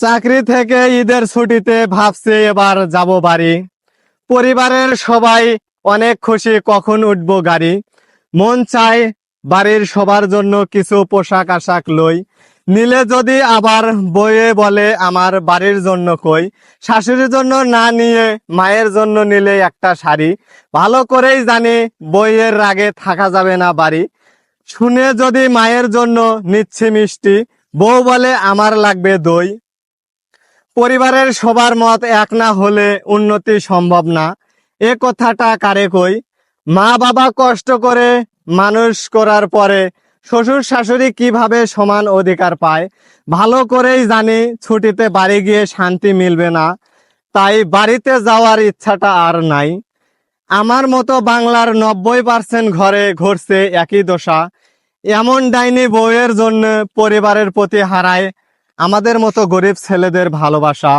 চাকরি থেকে ঈদের ছুটিতে ভাবছি এবার যাব বাড়ি। পরিবারের সবাই অনেক খুশি, কখন উঠবো গাড়ি। মন চায় বাড়ির সবার জন্য কিছু পোশাক আশাক লই। নিলে যদি আবার বইয়ে বলে, আমার বাড়ির জন্য কই? শাশুড়ির জন্য না নিয়ে মায়ের জন্য নিলে একটা শাড়ি। ভালো করেই জানি বইয়ের রাগে থাকা যাবে না বাড়ি। শুনে যদি মায়ের জন্য নিচ্ছে মিষ্টি, বউ বলে, আমার লাগবে দই। পরিবারের সবার মত এক না হলে উন্নতি সম্ভব না। এ কথাটা কারে কই? মা বাবা কষ্ট করে মানুষ করার পরে শ্বশুর শাশুড়ি কীভাবে সমান অধিকার পায়, ভালো করেই জানি ছুটিতে বাড়ি গিয়ে শান্তি মিলবে না, তাই বাড়িতে যাওয়ার ইচ্ছাটা আর নাই। আমার মতো বাংলার নব্বই পার্সেন্ট ঘরে ঘটছে একই দশা। এমন ডাইনি বউয়ের জন্য পরিবারের প্রতি হারায় আমাদের মতো গরিব ছেলেদের ভালোবাসা